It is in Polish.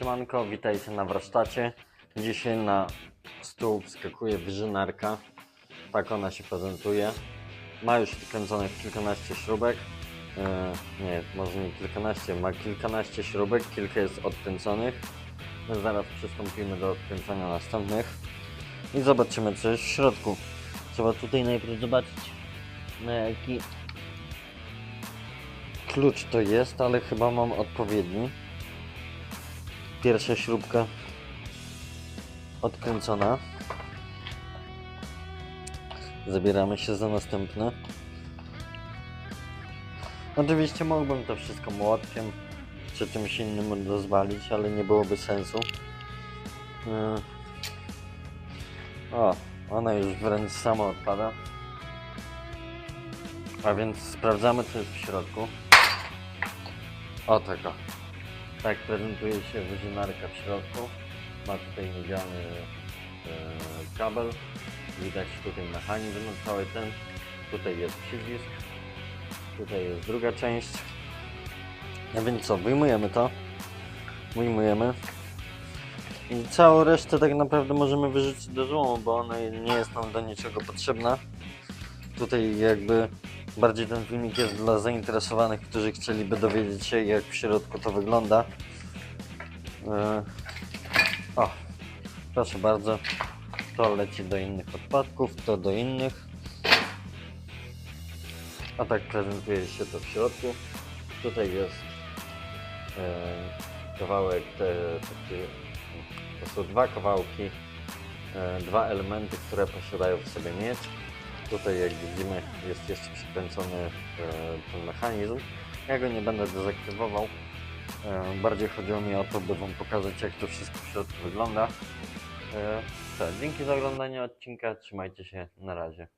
Siemanko, witajcie na warsztacie. Dzisiaj na stół wskakuje wyżynarka. Tak ona się prezentuje. Ma już wkręconych kilkanaście śrubek. E, nie, może nie kilkanaście, ma kilkanaście śrubek, kilka jest odkręconych. Zaraz przystąpimy do odkręcania następnych i zobaczymy co jest w środku. Trzeba tutaj najpierw zobaczyć na jaki klucz to jest, ale chyba mam odpowiedni. Pierwsza śrubka odkręcona. Zabieramy się za następne. Oczywiście mógłbym to wszystko młotkiem czy czymś innym rozwalić, ale nie byłoby sensu. Yy. O, ona już wręcz sama odpada. A więc sprawdzamy co jest w środku. O tego. Tak prezentuje się wyżynarka w środku. Ma tutaj miedziany e, kabel. Widać tutaj mechanizm cały ten. Tutaj jest przycisk. Tutaj jest druga część. A więc co, wyjmujemy to. Wyjmujemy. I całą resztę tak naprawdę możemy wyrzucić do złomu, bo ona nie jest nam do niczego potrzebna. Tutaj jakby bardziej ten filmik jest dla zainteresowanych, którzy chcieliby dowiedzieć się jak w środku to wygląda. E, O, proszę bardzo. To leci do innych odpadków, to do innych. A tak prezentuje się to w środku. Tutaj jest e, kawałek, te, takie, to są dwa kawałki, e, dwa elementy, które posiadają w sobie miecz. Tutaj jak widzimy jest jeszcze przykręcony e, ten mechanizm. Ja go nie będę dezaktywował. E, bardziej chodziło mi o to, by Wam pokazać jak to wszystko w środku wygląda. E, co, dzięki za oglądanie odcinka, trzymajcie się, na razie.